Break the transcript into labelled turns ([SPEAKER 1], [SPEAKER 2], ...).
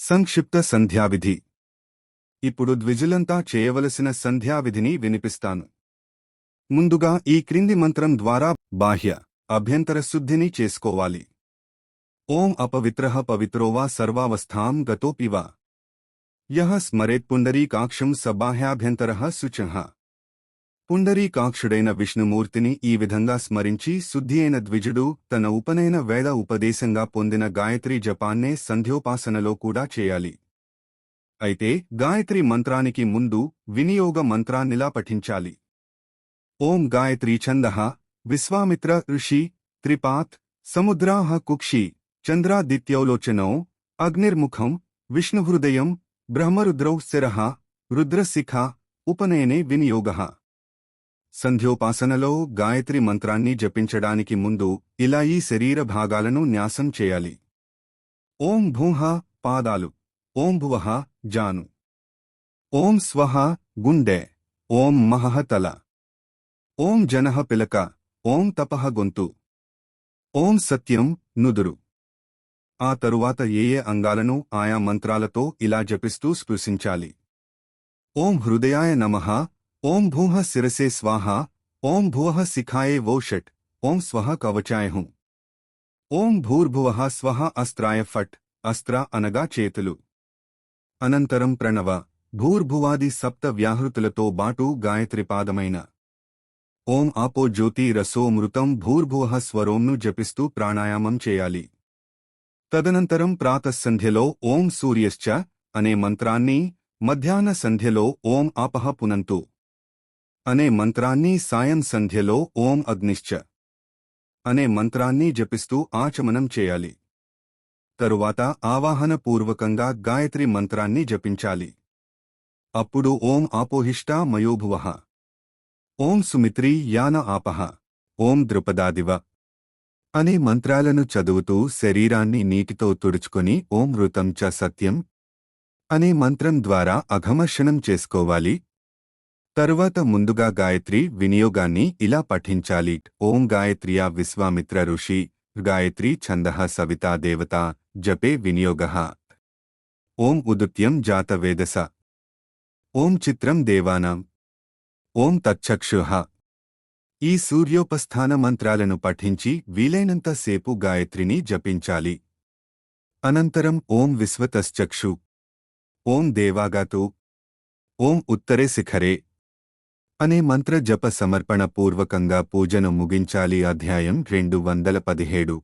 [SPEAKER 1] సంక్షిప్త సంధ్యావిధి. ఇప్పుడు ద్విజులంతా చేయవలసిన సంధ్యావిధిని వినిపిస్తాను. ముందుగా ఈ క్రింది మంత్రం ద్వారా బాహ్య అభ్యంతర శుద్ధిని చేసుకోవాలి. ఓం అపవిత్ర పవిత్రోవా సర్వావస్థాం గతోపివా యః స్మరేత్ పుండరీకాక్షం సబాహ్యాభ్యంతర బాహ్యాభ్యంతరః పుండరీకాక్షుడైన విష్ణుమూర్తిని ఈ విధంగా స్మరించి శుద్ధి అయిన ద్విజుడు తన ఉపనయన వేద ఉపదేశంగా పొందిన గాయత్రి జపాన్నే సంధ్యోపాసనలో కూడా చేయాలి. అయితే గాయత్రి మంత్రానికి ముందు వినియోగ మంత్రాన్నిలా పఠించాలి ఓం గాయత్రీ ఛందః విశ్వామిత్ర ఋషి త్రిపాత్ సముద్రాహ కుక్షి చంద్రాదిత్యౌలోచనౌ అగ్నిర్ముఖం విష్ణుహృదయం బ్రహ్మరుద్రౌ శిర రుద్రశిఖ ఉపనయనే వినియోగః. సంధ్యోపాసనలో గాయత్రి మంత్రాన్ని జపించడానికి ముందు ఇలా ఈ శరీర భాగాలను న్యాసం చేయాలి. ఓం భూహ పాదాలు. ఓం భువహ జాను. ఓం స్వహ గుండె. ఓం మహః తల. ఓం జనః పిలక. ఓం తపః గొంతు. ఓం సత్యం నుదురు. ఆ తరువాత ఏ ఏ అంగాలను ఆయా మంత్రాలతో ఇలా జపిస్తూ స్పృశించాలి. ఓం హృదయాయ నమః ఓం భూహ శిరసే స్వాహ ఓం భువః శిఖాయే వో షట్ ఓం స్వహ కవచాయ హుం ఓం భూర్భువః స్వహ అస్త్రాయ ఫట్ అస్త్ర అనగా చేతులు. అనంతరం ప్రణవ భూర్భువాది సప్త వ్యాహృతులతో బాటు గాయత్రిపాదమైన ఓం ఆపో జ్యోతి రసోమృతం భూర్భువః స్వరోంను జపిస్తూ ప్రాణాయామం చేయాలి. తదనంతరం ప్రాతస్సంధ్యలో ఓం సూర్యశ్చ అనే మంత్రాన్ని మధ్యాహ్న సంధ్యలో ఓం ఆపహ పునంతు. అనే మంత్రాన్ని సాయం సంధ్యలో ఓం అగ్నిశ్చ అనే మంత్రాన్ని జపిస్తూ ఆచమనం చేయాలి. తరువాత ఆవాహన పూర్వకంగా గాయత్రి మంత్రాన్ని జపించాలి. అప్పుడు ఓం ఆపోహిష్టా మయోభువః. ఓం సుమిత్రి యాన ఆపహ ఓం ద్రుపదాదివ అనే మంత్రాలను చదువుతూ శరీరాన్ని నీటితో తుడుచుకొని ఓం ఋతం చ సత్యం అనే మంత్రం ద్వారా అఘమర్షణం చేసుకోవాలి. తరువాత ముందుగా గాయత్రి వినియోగాన్ని ఇలా పఠించాలి. ఓం గాయత్రియా విశ్వామిత్ర ఋషి గాయత్రీ ఛందః సవితా దేవత జపే వినియోగ. ఓం ఉదుత్యం జాతవేదస ఓం చిత్రం దేవానాం. ఓం తచ్చక్షుహ ఈ సూర్యోపస్థాన మంత్రాలను పఠించి వీలైనంత సేపు గాయత్రిని జపించాలి. అనంతరం ఓం విశ్వతశ్చక్షు. ఓం దేవాగాతు. ఓం ఉత్తరే శిఖరే. అనే మంత్ర జప సమర్పణ పూర్వకంగా పూజను ముగించాలి. అధ్యాయం రెండు వందల పదిహేడు.